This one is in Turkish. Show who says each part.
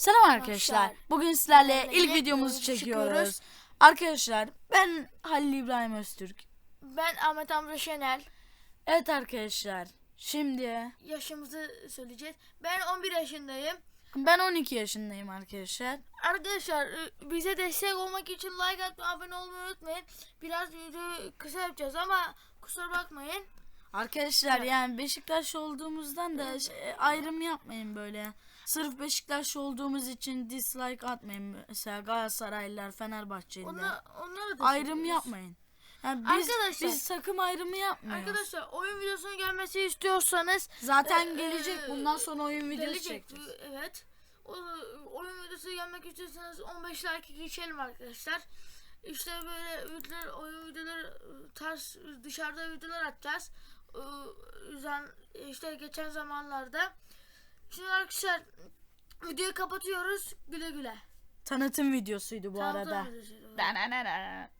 Speaker 1: Selam arkadaşlar. Bugün sizlerle ilk videomuzu çekiyoruz. Arkadaşlar ben Halil İbrahim Öztürk.
Speaker 2: Ben Ahmet Hamza Şenel.
Speaker 1: Evet arkadaşlar. Şimdi
Speaker 2: Yaşımızı söyleyeceğiz. Ben 11 yaşındayım.
Speaker 1: ben 12 yaşındayım arkadaşlar.
Speaker 2: Arkadaşlar bize destek olmak için like atmayı, abone olmayı unutmayın. Biraz video kısa yapacağız ama kusura bakmayın.
Speaker 1: Arkadaşlar
Speaker 2: Evet.
Speaker 1: yani Beşiktaş olduğumuzdan da şey, ayrım yapmayın böyle. Sırf Beşiktaş olduğumuz için dislike atmayın. Mesela Galatasaraylılar, Fenerbahçeliler.
Speaker 2: Onlar, onları da
Speaker 1: ayrım yapmayın. Yani biz,
Speaker 2: Arkadaşlar-
Speaker 1: biz takım ayrımı yapmıyoruz.
Speaker 2: Arkadaşlar oyun videosunun gelmesi istiyorsanız
Speaker 1: Zaten
Speaker 2: e,
Speaker 1: gelecek.
Speaker 2: e,
Speaker 1: Bundan sonra oyun videosu
Speaker 2: gelecek.
Speaker 1: çekeceğiz.
Speaker 2: Evet. O, oyun videosu gelmek istiyorsanız 15 like geçelim arkadaşlar. İşte böyle videolar, oyun videoları tarz dışarıda videolar atacağız. Ee, yüzden işte geçen zamanlarda. Şimdi arkadaşlar videoyu kapatıyoruz. Güle güle.
Speaker 1: Tanıtım videosuydu bu
Speaker 2: Tanıtım
Speaker 1: arada.
Speaker 2: videosu.